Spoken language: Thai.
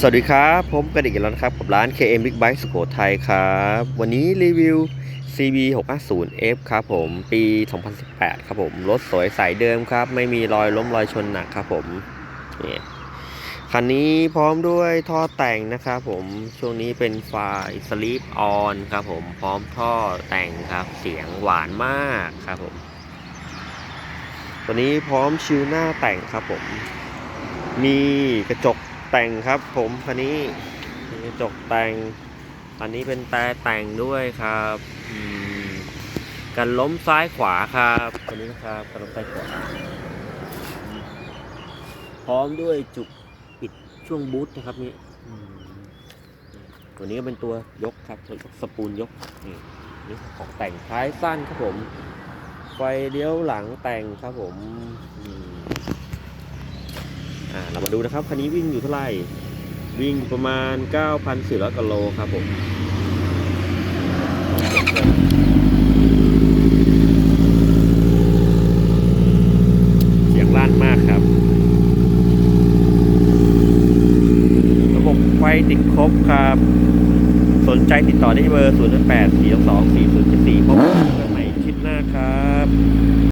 สวัสดีครับผมกระดิกอีกแล้วนะครับกับร้าน KM Big Bike สุโขทัยครับ วันนี้รีวิว CB 650 F ครับผมปี 2018 ครับผม รถสวยใสเดิมครับ ไม่มีรอยล้มรอยชนหนักครับผมนี่คันนี้พร้อมด้วยท่อแต่งนะครับผมช่วงนี้เป็นไฟล์ Sleep On ครับผมพร้อมท่อแต่งครับเสียงหวานมากครับผม ตัวนี้พร้อมชิวหน้าแต่งครับผม มีกระจก แต่งครับ ผมคันนี้กระจกแต่ง อันนี้เป็นแต่แต่งด้วยครับกันล้มซ้ายขวาครับตัวนี้นะครับกันล้มซ้ายขวา พร้อมด้วยจุกปิดช่วงบูทนะครับนี่ตัวนี้ก็เป็นตัวยกครับตัวยกสปูลยกนี่ของแต่งท้ายสั้นครับผม ไฟเลี้ยวหลังแต่งครับผมม เรามาดูนะครับคันนี้วิ่งอยู่เท่าไหร่วิ่งอยู่ประมาณ 9,400กิโลครับผมเสียงลั่นมากครับ ระบบไฟติดครบครับ สนใจติดต่อได้ที่เบอร์ 0 8 4 2 4 0 7 4พบกันใหม่คลิปหน้าครับ